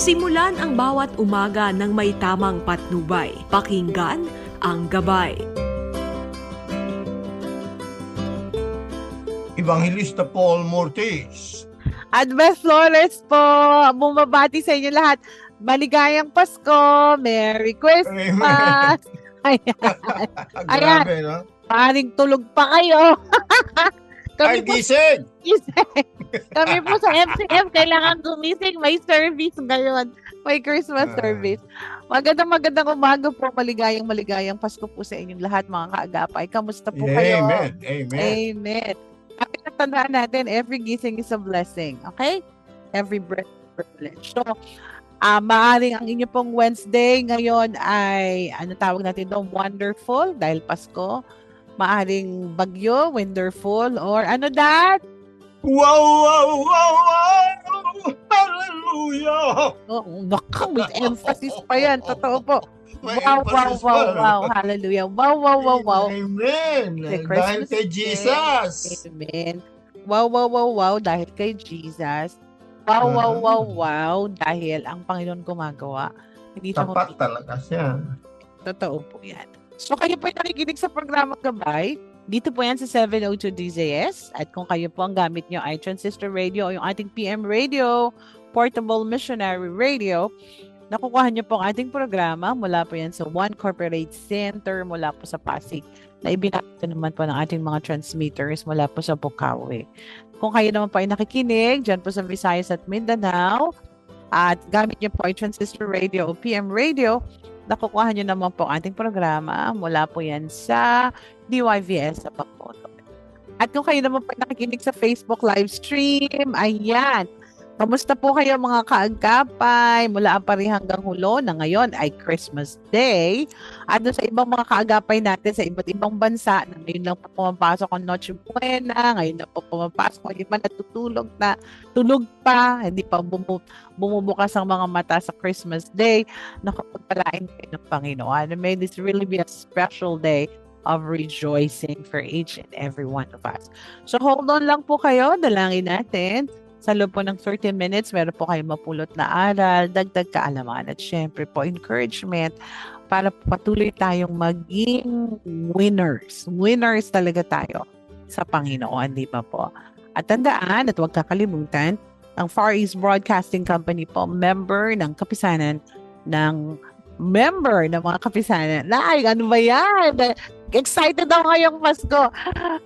Simulan ang bawat umaga ng may tamang patnubay. Pakinggan ang gabay. Evangelista Paul Mortis. At Beth Flores po, bumabati sa inyo lahat. Maligayang Pasko, Merry Christmas. Ayan. Grabe, no? Paring tulog pa kayo. Ay, kami po, gising! Kami po sa MCM, kailangan gumising. May service ngayon. May Christmas Ah. service. Magandang magandang umaga po. Maligayang maligayang Pasko po sa inyong lahat mga kaagapay. Kamusta po kayo? Amen. Amen. Amen. At tandaan natin, every gising is a blessing. Okay? Every breath is a privilege. So, ah maaring ang inyo pong Wednesday ngayon ay, ano tawag natin doon, wonderful dahil Pasko. Maaring bagyo, wonderful, or ano dad? Wow, wow, wow, wow! Hallelujah! Oh, naku, with emphasis pa yan. Totoo po. May Wow, wow, wow, no? wow. Hallelujah. Wow, wow, wow, wow. Amen. Dahil kay. Jesus. Amen. Wow, wow, wow, wow, dahil kay Jesus. Wow, wow, Mhm. wow, wow, dahil ang Panginoon gumagawa. Hindi siya Tapat talaga siya. Totoo po yan. So kayo po ay nakikinig sa programa Gabay. Dito po yan sa 702 DZS. At kung kayo po ang gamit nyo ay Transistor Radio o yung ating PM Radio, Portable Missionary Radio, nakukuha nyo po ang ating programa mula po yan sa One Corporate Center mula po sa Pasig na ibinakita naman po ng ating mga transmitters mula po sa Bukawi. Kung kayo naman po ay nakikinig dyan po sa Visayas at Mindanao at gamit nyo po ay Transistor Radio o PM Radio, nakukuha nyo naman po ang ating programa mula po yan sa DYVS sa Pagpoto. At kung kayo naman po nakikinig sa Facebook live stream, ayan. Kamusta po kayo mga kaagapay mula apari hanggang hulo na ngayon ay Christmas Day. At sa ibang mga kaagapay natin sa iba't ibang bansa na ngayon lang po pumapasok ang Noche Buena, ngayon na po pumapasok ang iba natutulog na tulog pa, hindi pa bumu- bumubukas ang mga mata sa Christmas Day nakapagpalain kayo ng Panginoon. And may this really be a special day of rejoicing for each and every one of us. So hold on lang po kayo, dalangin natin. Sa loob po ng 30 minutes, meron po kayong mapulot na aral, dagdag kaalaman, at syempre po encouragement para patuloy tayong maging winners. Winners talaga tayo sa Panginoon, di ba po? At tandaan, at huwag kakalimutan, ang Far East Broadcasting Company po, member ng kapisanan ng member ng mga kapisanan. Ay, ano ba yan? Excited ako ngayong Pasko.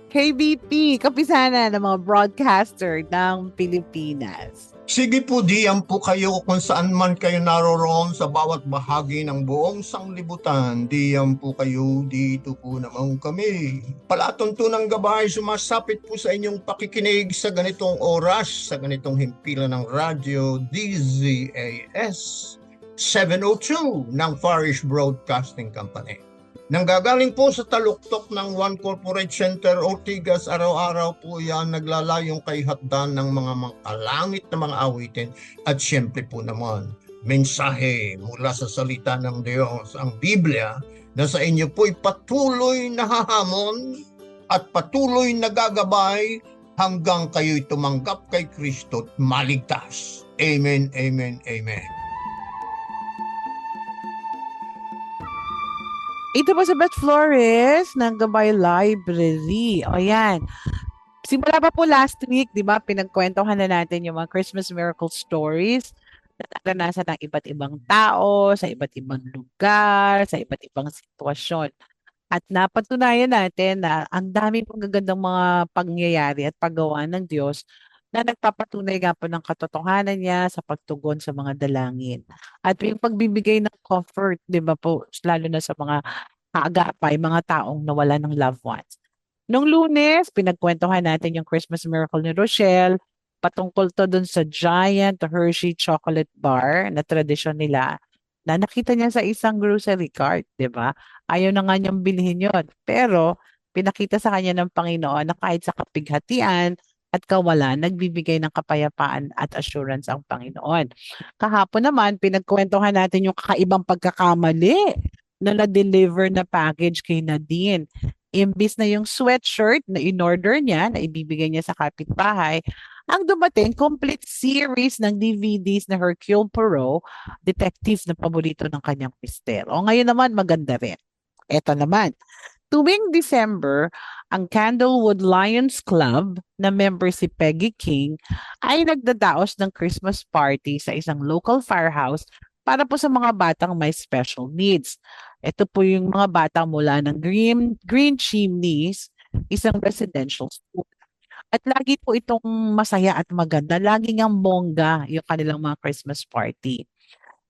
KBP, kapisanan ng mga broadcaster ng Pilipinas. Sige po, diyan po kayo kung saan man kayo naroroon sa bawat bahagi ng buong sanglibutan. Diyan po kayo, dito po naman kami. Palatuntunang gabay, sumasapit po sa inyong pakikinig sa ganitong oras, sa ganitong himpilan ng radyo DZAS 702 ng Farish Broadcasting Company. Nanggagaling po sa taluktok ng One Corporate Center Ortigas, araw-araw po yan naglalayong kay hatdan ng mga makalangit na mga awitin at syempre po naman mensahe mula sa salita ng Diyos, ang Biblia, na sa inyo po'y patuloy na hahamon at patuloy na gagabay hanggang kayo'y tumanggap kay Kristo at maligtas. Amen, amen, amen. Ito po sa Beth Flores ng Gabay Library. O yan. Simula pa po last week, di ba, pinagkwentuhan na natin yung mga Christmas miracle stories na naranasan ng iba't ibang tao, sa iba't ibang lugar, sa iba't ibang sitwasyon. At napatunayan natin na ang dami pong gagandang mga pangyayari at paggawa ng Diyos na nagpapatunay nga po ng katotohanan niya sa pagtugon sa mga dalangin. At yung pagbibigay ng comfort, di ba po, lalo na sa mga kaagapay, mga taong nawala ng loved ones. Nung lunes, pinagkwentuhan natin yung Christmas miracle ni Rochelle, patungkol to dun sa giant Hershey chocolate bar na tradisyon nila na nakita niya sa isang grocery cart, di ba? Ayaw na nga niyang bilhin yun. Pero, pinakita sa kanya ng Panginoon na kahit sa kapighatian at kawalan, nagbibigay ng kapayapaan at assurance ang Panginoon. Kahapon naman, pinagkwentuhan natin yung kakaibang pagkakamali na na-deliver na package kay Nadine. Imbis na yung sweatshirt na in-order niya, na ibibigay niya sa kapitbahay, ang dumating complete series ng DVDs na Hercule Poirot, detective na paborito ng kanyang mister. O ngayon naman maganda rin. Ito naman, tuwing December, ang Candlewood Lions Club na member si Peggy King ay nagdadaos ng Christmas party sa isang local firehouse para po sa mga batang may special needs. Ito po yung mga bata mula ng Green, Green Chimneys, isang residential school. At lagi po itong masaya at maganda. Lagi ang bongga yung kanilang mga Christmas party.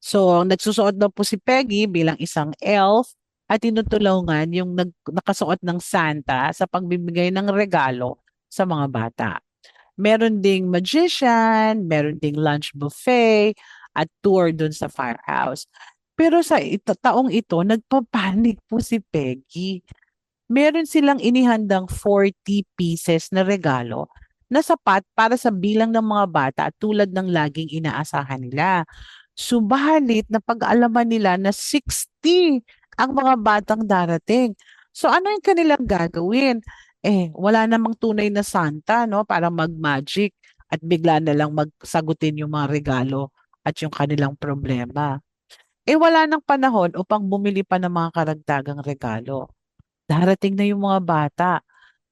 So, nagsusuot daw po si Peggy bilang isang elf at tinutulungan yung nag, nakasuot ng Santa sa pagbibigay ng regalo sa mga bata. Meron ding magician, meron ding lunch buffet, at tour dun sa firehouse. Pero sa ito, taong ito, nagpapanik po si Peggy. Meron silang inihandang 40 pieces na regalo na sapat para sa bilang ng mga bata at tulad ng laging inaasahan nila. Subalit na pag-aalaman nila na 60 ang mga batang darating. So ano yung kanilang gagawin? Eh, wala namang tunay na Santa no para mag-magic at bigla na lang magsagutin yung mga regalo at yung kanilang problema. Eh wala nang panahon upang bumili pa ng mga karagdagang regalo. Darating na yung mga bata.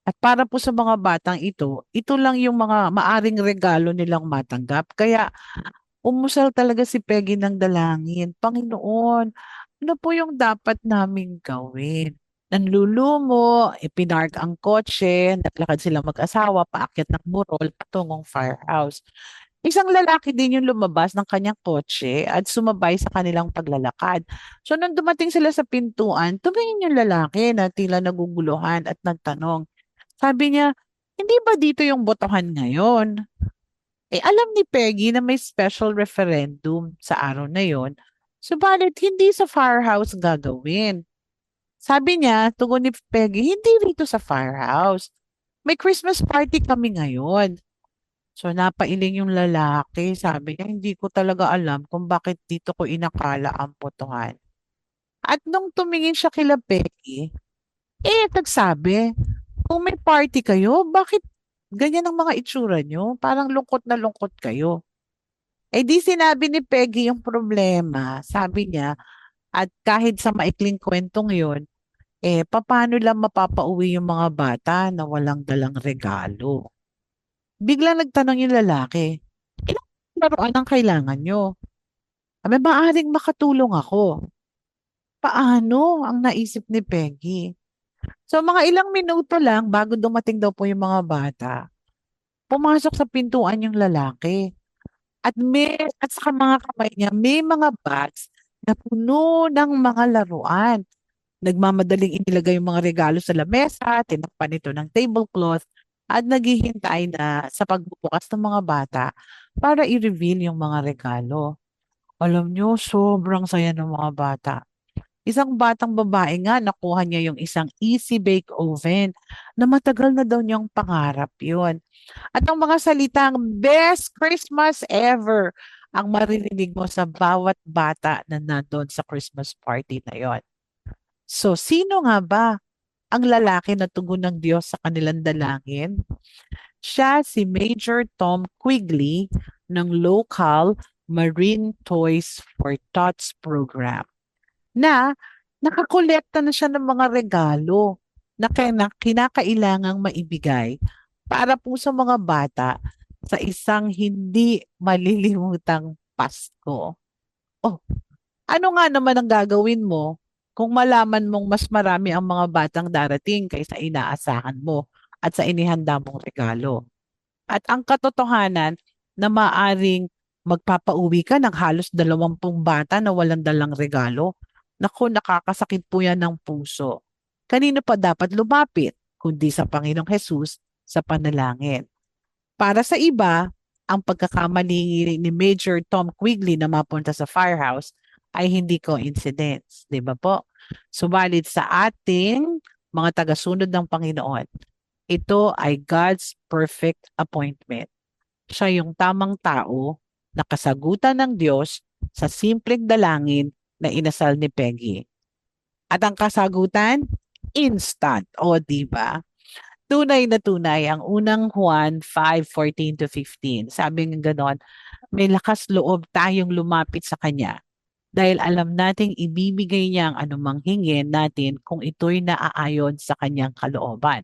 At para po sa mga batang ito, ito lang yung mga maaring regalo nilang matanggap. Kaya umusal talaga si Peggy ng dalangin. Panginoon, ano po yung dapat naming gawin? Nanlulumo, ipinark ang kotse, naglakad sila mag-asawa, paakyat ng burol, patungong firehouse. Isang lalaki din yung lumabas ng kanyang kotse at sumabay sa kanilang paglalakad. So nung dumating sila sa pintuan, tumingin yung lalaki na tila naguguluhan at nagtanong. Sabi niya, hindi ba dito yung botohan ngayon? Eh alam ni Peggy na may special referendum sa araw na yon, subalit hindi sa firehouse gagawin. Sabi niya, tugon ni Peggy, hindi rito sa firehouse. May Christmas party kami ngayon. So napailing yung lalaki, sabi niya, hindi ko talaga alam kung bakit dito ko inakala ang botohan. At nung tumingin siya kila Becky, eh nagsabi, kung may party kayo, bakit ganyan ang mga itsura nyo? Parang lungkot na lungkot kayo. Eh di sinabi ni Peggy yung problema, sabi niya, at kahit sa maikling kwentong yon, eh paano lang mapapauwi yung mga bata na walang dalang regalo? Biglang nagtanong yung lalaki, ilang laruan ang kailangan nyo? Abi, maaaring makatulong ako. Paano ang naisip ni Peggy? So mga ilang minuto lang bago dumating daw po yung mga bata, pumasok sa pintuan yung lalaki. At may at sa mga kamay niya may mga bags na puno ng mga laruan. Nagmamadaling inilagay yung mga regalo sa lamesa, tinakpan ito ng tablecloth at naghihintay na sa pagbubukas ng mga bata para i-reveal yung mga regalo. Alam nyo, sobrang saya ng mga bata. Isang batang babae nga, nakuha niya yung isang easy bake oven na matagal na daw niyang pangarap yun. At ang mga salitang, best Christmas ever, ang maririnig mo sa bawat bata na nandun sa Christmas party na yon. So, sino nga ba ang lalaki na tugon ng Diyos sa kanilang dalangin. Siya si Major Tom Quigley ng local Marine Toys for Tots program na nakakolekta na siya ng mga regalo na kinakailangang maibigay para po sa mga bata sa isang hindi malilimutang Pasko. Oh, ano nga naman ang gagawin mo kung malaman mong mas marami ang mga batang darating kaysa inaasahan mo at sa inihanda mong regalo. At ang katotohanan na maaring magpapauwi ka ng halos dalawampung bata na walang dalang regalo, naku, nakakasakit po yan ng puso. Kanino pa dapat lumapit, kundi sa Panginoong Jesus sa panalangin. Para sa iba, ang pagkakamali ni Major Tom Quigley na mapunta sa firehouse ay hindi coincidence, di ba po? Subalit sa ating mga tagasunod ng Panginoon, ito ay God's perfect appointment. Siya yung tamang tao na kasagutan ng Diyos sa simpleng dalangin na inasal ni Peggy. At ang kasagutan, instant. O, di ba? tunay na tunay ang unang Juan 5:14 to 15. Sabi ng ganon, may lakas loob tayong lumapit sa kanya dahil alam nating ibibigay niya ang anumang hingin natin kung ito'y naaayon sa kanyang kalooban.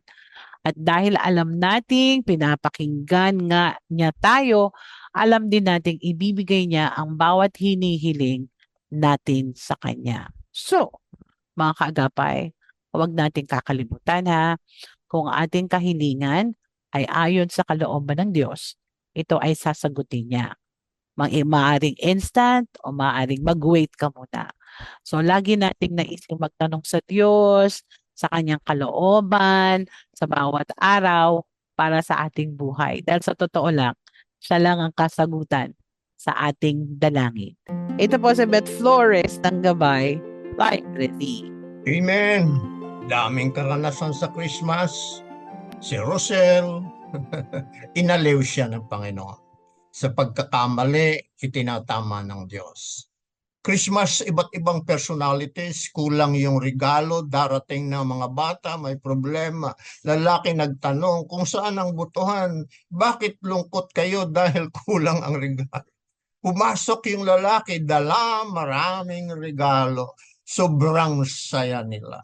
At dahil alam nating pinapakinggan nga niya tayo, alam din nating ibibigay niya ang bawat hinihiling natin sa kanya. So, mga kaagapay, huwag nating kakalimutan ha, kung ating kahilingan ay ayon sa kalooban ng Diyos, ito ay sasagutin niya. Mang maaring instant o maaring mag-wait ka muna. So, lagi nating naisip magtanong sa Diyos, sa kanyang kalooban, sa bawat araw para sa ating buhay. Dahil sa totoo lang, siya lang ang kasagutan sa ating dalangin. Ito po si Beth Flores ng Gabay Library. Amen. Daming karanasan sa Christmas. Si Rosel, inaliw siya ng Panginoon. Sa pagkakamali, itinatama ng Diyos. Christmas, iba't ibang personalities, kulang yung regalo, darating na mga bata, may problema. Lalaki nagtanong kung saan ang butuhan, bakit lungkot kayo dahil kulang ang regalo? Pumasok yung lalaki, dala maraming regalo. Sobrang saya nila.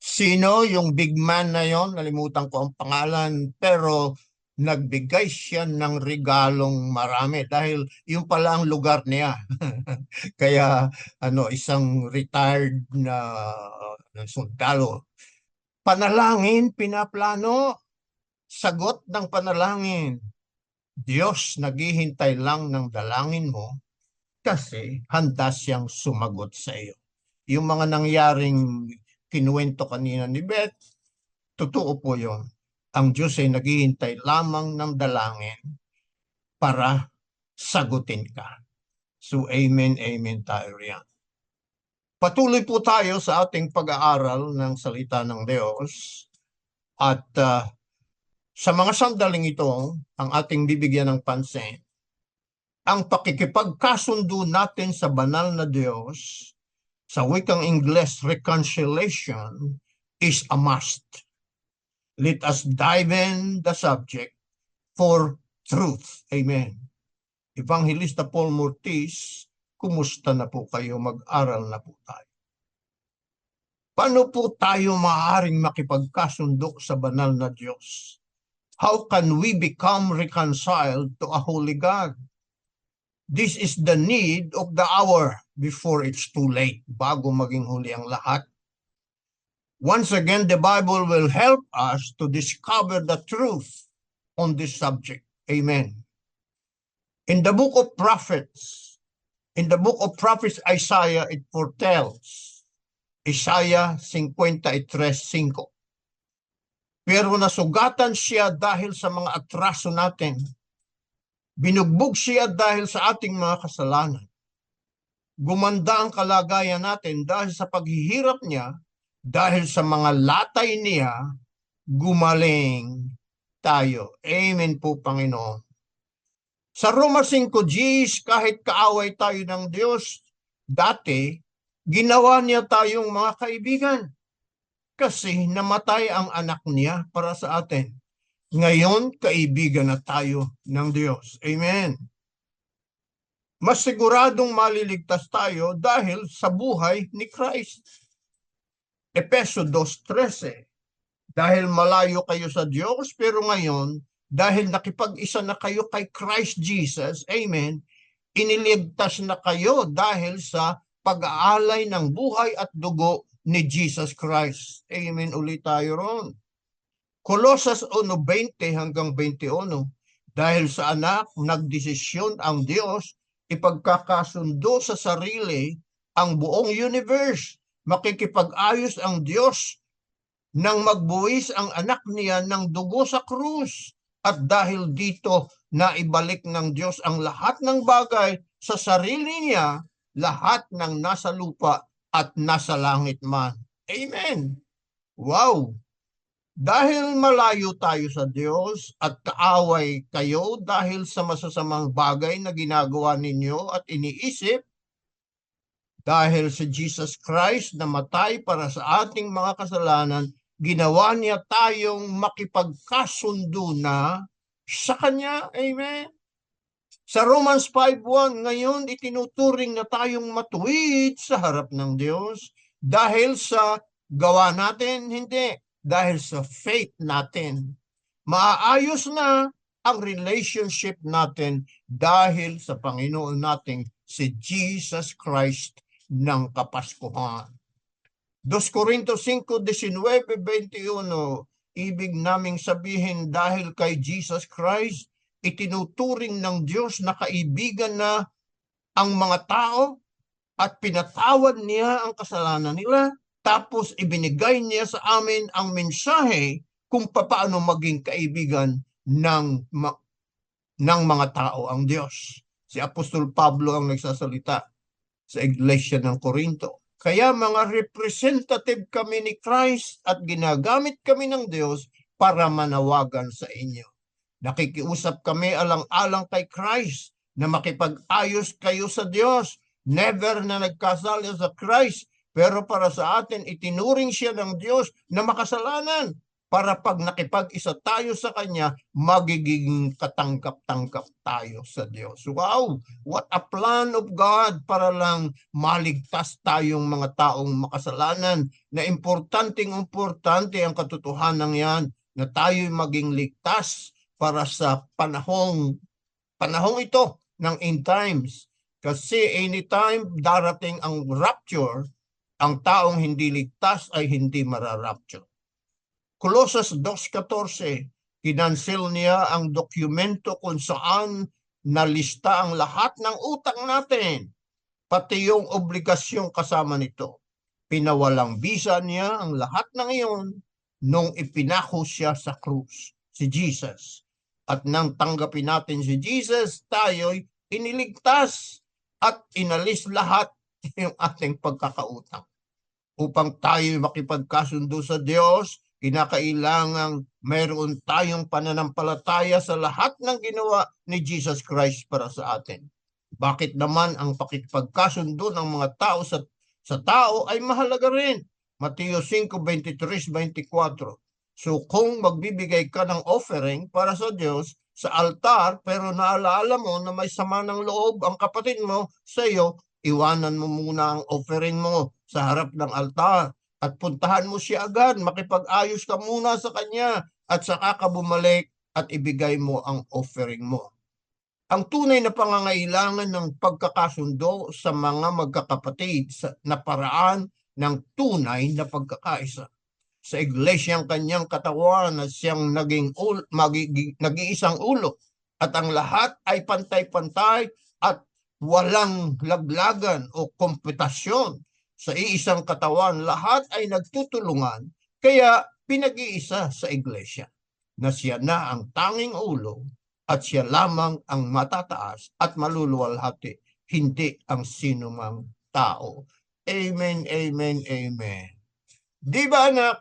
Sino yung big man na yon? Nalimutan ko ang pangalan. Pero nagbigay siya ng regalong marami dahil yung pala ang lugar niya. Kaya ano isang retired na, sundalo. Panalangin, pinaplano. Sagot ng panalangin. Diyos naghihintay lang ng dalangin mo kasi handa siyang sumagot sa iyo. Yung mga nangyaring kinuwento kanina ni Beth, totoo po yon ang Diyos ay naghihintay lamang ng dalangin para sagutin ka. So amen, amen tayo riyan. Patuloy po tayo sa ating pag-aaral ng salita ng Diyos at uh, sa mga sandaling ito, ang ating bibigyan ng pansin, ang pakikipagkasundo natin sa banal na Diyos, sa wikang Ingles, reconciliation, is a must let us dive in the subject for truth. Amen. Evangelista Paul Mortis, kumusta na po kayo? Mag-aral na po tayo. Paano po tayo maaaring makipagkasundo sa banal na Diyos? How can we become reconciled to a holy God? This is the need of the hour before it's too late, bago maging huli ang lahat Once again, the Bible will help us to discover the truth on this subject. Amen. In the book of prophets, in the book of prophets Isaiah, it foretells, Isaiah 53.5. Pero nasugatan siya dahil sa mga atraso natin. Binugbog siya dahil sa ating mga kasalanan. Gumanda ang kalagayan natin dahil sa paghihirap niya dahil sa mga latay niya, gumaling tayo. Amen po, Panginoon. Sa Roma 5 Gs, kahit kaaway tayo ng Diyos, dati, ginawa niya tayong mga kaibigan. Kasi namatay ang anak niya para sa atin. Ngayon, kaibigan na tayo ng Diyos. Amen. Mas siguradong maliligtas tayo dahil sa buhay ni Christ. Epeso 2.13 Dahil malayo kayo sa Diyos, pero ngayon, dahil nakipag-isa na kayo kay Christ Jesus, Amen, iniligtas na kayo dahil sa pag-aalay ng buhay at dugo ni Jesus Christ. Amen ulit tayo ron. Kolosas 1.20 hanggang 21 Dahil sa anak, nagdesisyon ang Diyos ipagkakasundo sa sarili ang buong universe makikipag-ayos ang Diyos nang magbuwis ang anak niya ng dugo sa krus. At dahil dito, naibalik ng Diyos ang lahat ng bagay sa sarili niya, lahat ng nasa lupa at nasa langit man. Amen. Wow! Dahil malayo tayo sa Diyos at kaaway kayo dahil sa masasamang bagay na ginagawa ninyo at iniisip, dahil si Jesus Christ namatay para sa ating mga kasalanan, ginawa niya tayong makipagkasundo na sa Kanya. Amen. Sa Romans 5.1, ngayon itinuturing na tayong matuwid sa harap ng Diyos dahil sa gawa natin, hindi. Dahil sa faith natin. Maaayos na ang relationship natin dahil sa Panginoon nating si Jesus Christ ng Kapaskuhan. 2 Corinto 5:19, 21, ibig naming sabihin dahil kay Jesus Christ, itinuturing ng Diyos na kaibigan na ang mga tao at pinatawad niya ang kasalanan nila tapos ibinigay niya sa amin ang mensahe kung paano maging kaibigan ng ng mga tao ang Diyos. Si Apostol Pablo ang nagsasalita sa iglesia ng Korinto. Kaya mga representative kami ni Christ at ginagamit kami ng Diyos para manawagan sa inyo. Nakikiusap kami alang-alang kay Christ na makipag-ayos kayo sa Diyos. Never na nagkasala sa Christ, pero para sa atin itinuring siya ng Diyos na makasalanan para pag nakipag-isa tayo sa Kanya, magiging katangkap-tangkap tayo sa Diyos. Wow! What a plan of God para lang maligtas tayong mga taong makasalanan na importanteng-importante ang katotohanan yan na tayo maging ligtas para sa panahong panahong ito ng end times. Kasi anytime darating ang rapture, ang taong hindi ligtas ay hindi mararapture. Colossus 2.14, kinansil niya ang dokumento kung saan nalista ang lahat ng utang natin, pati yung obligasyong kasama nito. Pinawalang bisa niya ang lahat ng iyon nung ipinako siya sa krus, si Jesus. At nang tanggapin natin si Jesus, tayo'y iniligtas at inalis lahat yung ating pagkakautang. Upang tayo makipagkasundo sa Diyos, kinakailangang mayroon tayong pananampalataya sa lahat ng ginawa ni Jesus Christ para sa atin. Bakit naman ang pakikipagkasundo ng mga tao sa, sa tao ay mahalaga rin? Mateo 5:23-24. So kung magbibigay ka ng offering para sa Diyos sa altar pero naalaala mo na may sama ng loob ang kapatid mo sa iyo, iwanan mo muna ang offering mo sa harap ng altar at puntahan mo siya agad, makipag-ayos ka muna sa kanya at saka ka bumalik at ibigay mo ang offering mo. Ang tunay na pangangailangan ng pagkakasundo sa mga magkakapatid na paraan ng tunay na pagkakaisa. Sa iglesia ang kanyang katawan na siyang naging ul, nag-iisang ulo at ang lahat ay pantay-pantay at walang laglagan o kompetasyon sa iisang katawan, lahat ay nagtutulungan, kaya pinag-iisa sa iglesia na siya na ang tanging ulo at siya lamang ang matataas at maluluwalhati, hindi ang sinumang tao. Amen, amen, amen. Di ba anak?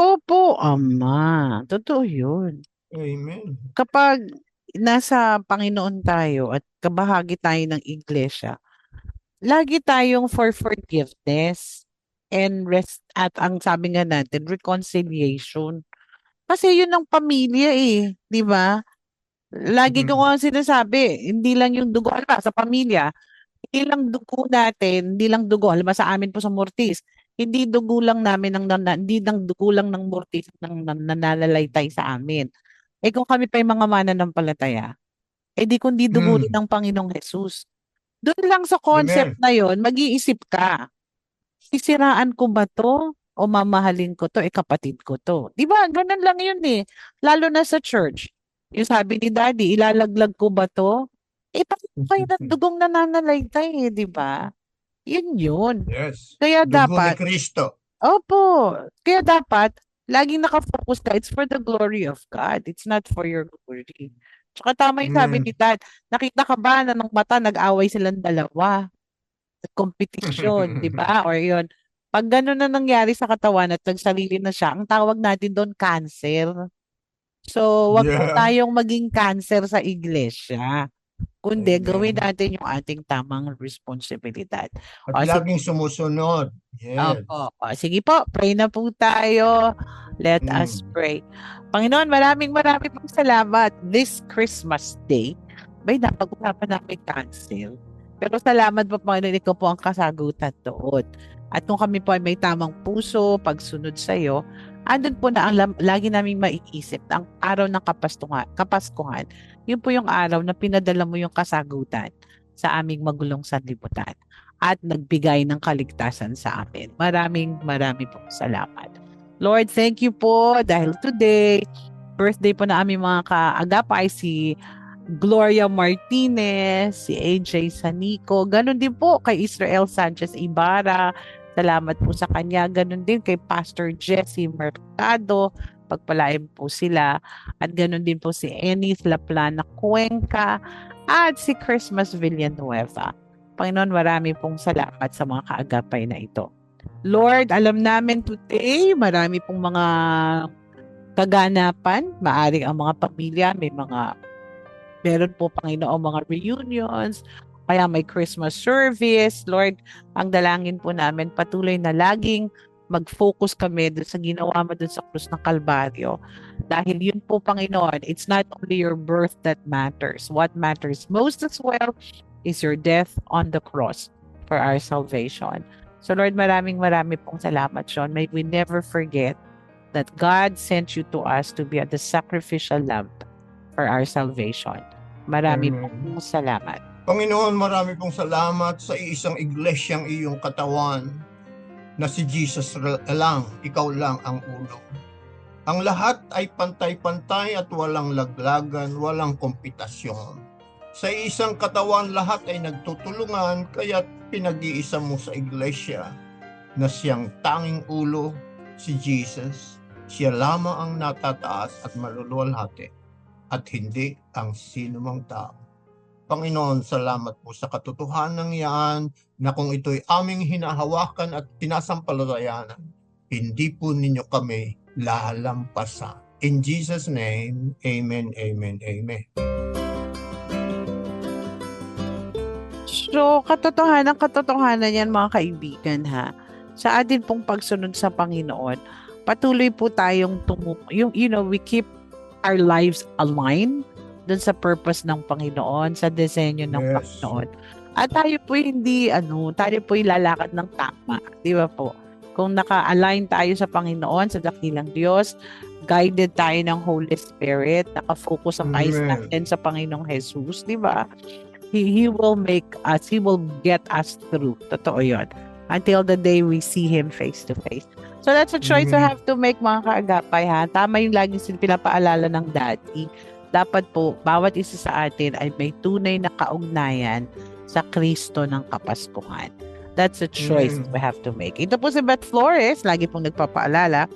Opo, ama. Totoo yun. Amen. Kapag nasa Panginoon tayo at kabahagi tayo ng iglesia, lagi tayong for forgiveness and rest at ang sabi nga natin, reconciliation. Kasi yun ang pamilya eh, di ba? Lagi ko Mhm. nga sinasabi, hindi lang yung dugo, alam sa pamilya, hindi lang dugo natin, hindi lang dugo, alam sa amin po sa Mortis, hindi dugo lang namin ng nana, hindi lang dugo lang ng Mortis ng nan- nananalaytay sa amin. Eh kung kami pa yung mga mananampalataya, eh di kundi dugo Mm. rin ng Panginoong Jesus. Doon lang sa concept na yon, mag-iisip ka. Sisiraan ko ba to? O mamahalin ko to? Eh kapatid ko to. Di ba? Ganun lang yun eh. Lalo na sa church. Yung sabi ni daddy, ilalaglag ko ba to? Eh, bakit kayo ng dugong nananalaytay eh, di ba? Yun yun. Yes. Kaya Dugo dapat, ni Kristo. opo, kaya dapat, laging nakafocus ka, it's for the glory of God. It's not for your glory. Tsaka tama yung sabi Mm. ni Dad, nakita ka ba na ng mata nag-away silang dalawa? Competition, di ba? Or yun. Pag gano'n na nangyari sa katawan at nagsarili na siya, ang tawag natin doon cancer. So, wag po Yeah. tayong maging cancer sa iglesia. Kundi Amen. gawin natin yung ating tamang responsibilidad. At O, sige. laging sumusunod. Yes. Opo. O, sige po, pray na po tayo. Let Mm. us pray. Panginoon, maraming maraming pong salamat. This Christmas Day, may napag-usapan namin cancel. Pero salamat po, Panginoon, ikaw po ang kasagutan doon. At kung kami po ay may tamang puso, pagsunod sa iyo, andun po na ang lagi naming maiisip na ang araw ng kapastungan, kapaskuhan, yun po yung araw na pinadala mo yung kasagutan sa aming magulong sanlibutan at nagbigay ng kaligtasan sa amin. Maraming maraming po salamat. Lord, thank you po dahil today, birthday po na aming mga kaagapay si Gloria Martinez, si AJ Sanico, ganun din po kay Israel Sanchez Ibarra. Salamat po sa kanya. Ganun din kay Pastor Jesse Mercado. Pagpalain po sila. At ganun din po si Enis Laplana Cuenca at si Christmas Villanueva. Panginoon, marami pong salamat sa mga kaagapay na ito. Lord, alam namin today, marami pong mga kaganapan. Maaring ang mga pamilya, may mga, meron po Panginoon mga reunions, kaya may Christmas service. Lord, ang dalangin po namin, patuloy na laging mag-focus kami dun sa ginawa mo dun sa krus ng Kalbaryo. Dahil yun po, Panginoon, it's not only your birth that matters. What matters most as well is your death on the cross for our salvation. So Lord, maraming maraming pong salamat, Sean. May we never forget that God sent you to us to be the sacrificial lamb for our salvation. Marami Amen. pong salamat. Panginoon, marami pong salamat sa isang iglesyang iyong katawan na si Jesus lang, ikaw lang ang ulo. Ang lahat ay pantay-pantay at walang laglagan, walang kompetasyon. Sa isang katawan, lahat ay nagtutulungan, kaya pinag-iisa mo sa iglesia na siyang tanging ulo, si Jesus. Siya lamang ang natataas at maluluwalhati at hindi ang sinumang tao. Panginoon, salamat po sa katotohanan yan na kung ito'y aming hinahawakan at tinasampalatayanan, hindi po ninyo kami lalampasan. In Jesus' name, Amen, Amen, Amen. So, katotohanan, katotohanan yan mga kaibigan ha. Sa atin pong pagsunod sa Panginoon, patuloy po tayong tumu yung you know, we keep our lives aligned dun sa purpose ng Panginoon, sa disenyo ng Yes. Panginoon. At tayo po hindi ano, tayo po lalakad ng tama, di ba po? Kung naka-align tayo sa Panginoon, sa dakilang Diyos, guided tayo ng Holy Spirit, naka-focus ang eyes natin sa Panginoong Jesus, di ba? He, he will make us, He will get us through. Totoo yun. Until the day we see Him face to face. So that's a choice we Amen. have to make mga kaagapay ha. Tama yung lagi sin pinapaalala ng daddy. Dapat po, bawat isa sa atin ay may tunay na kaugnayan sa Kristo ng Kapaskuhan. That's a choice Mm. we have to make. Ito po si Beth Flores, lagi pong nagpapaalala,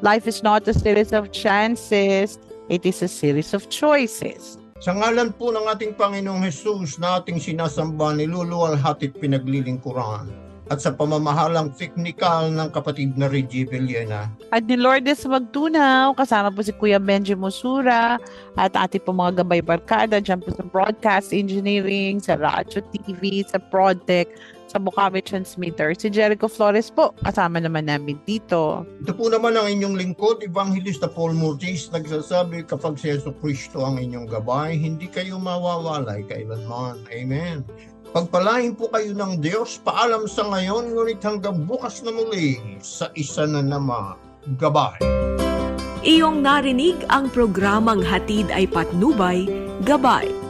life is not a series of chances, it is a series of choices. Sa ngalan po ng ating Panginoong Jesus na ating sinasamba, niluluwalhati at pinaglilingkuran at sa pamamahalang teknikal ng kapatid na Reggie Villena, At ni Lourdes Magtunaw, kasama po si Kuya Benji Mosura at ating po mga gabay barkada dyan po sa broadcast engineering, sa Radyo TV, sa Prodtech, sa Bukawi Transmitter. Si Jericho Flores po, kasama naman namin dito. Ito po naman ang inyong lingkod, Evangelista Paul Murtis, nagsasabi kapag si Yeso Kristo ang inyong gabay, hindi kayo mawawalay kailanman. Amen. Pagpalain po kayo ng Diyos, paalam sa ngayon, ngunit hanggang bukas na muli sa isa na naman gabay. Iyong narinig ang programang Hatid ay Patnubay, Gabay